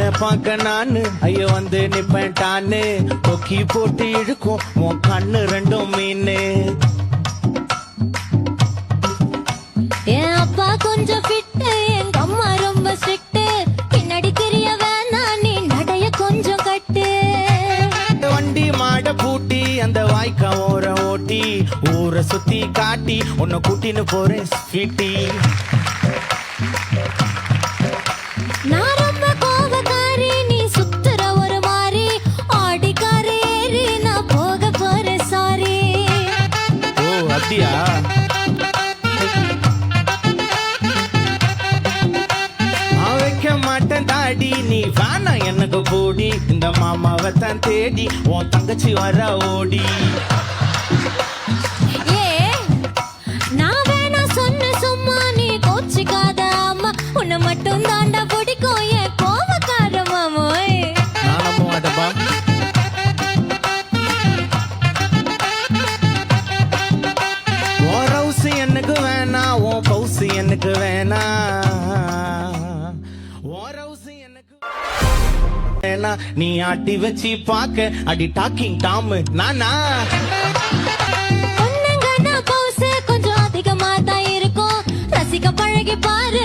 உன்னை பார்க்க நானு. ஐயோ வந்து நிப்பேன் டான்னு கொக்கி போட்டு இழுக்கும். உன் கண்ணு ரெண்டும் மீனு. என் அப்பா கொஞ்சம் ஃபிட்டு எங்க அம்மா ரொம்ப ஸ்ட்ரிக்ட் பின்னாடி தெரிய வேணாம் நீ நடைய கொஞ்சம் கட்டு. வண்டி மாட பூட்டி அந்த வாய்க்கா ஓர ஓட்டி ஊரை சுத்தி காட்டி உன்னை கூட்டின்னு போறேன் ஸ்வீட்டி. நான் அப்படியா? நான் வைக்க மாட்டேன் தாடி. நீ வேணாம் எனக்கு போடி. இந்த மாமாவை தான் தேடி. உன் தங்கச்சி வர ஓடி. எனக்கு வேணா. நீ ஆட்டி வச்சு பாக்க அடி டாக்கிங் டாம் நானா? கொஞ்சம் அதிகமா தான் இருக்கும். ரசிக்க பழகி பாரு.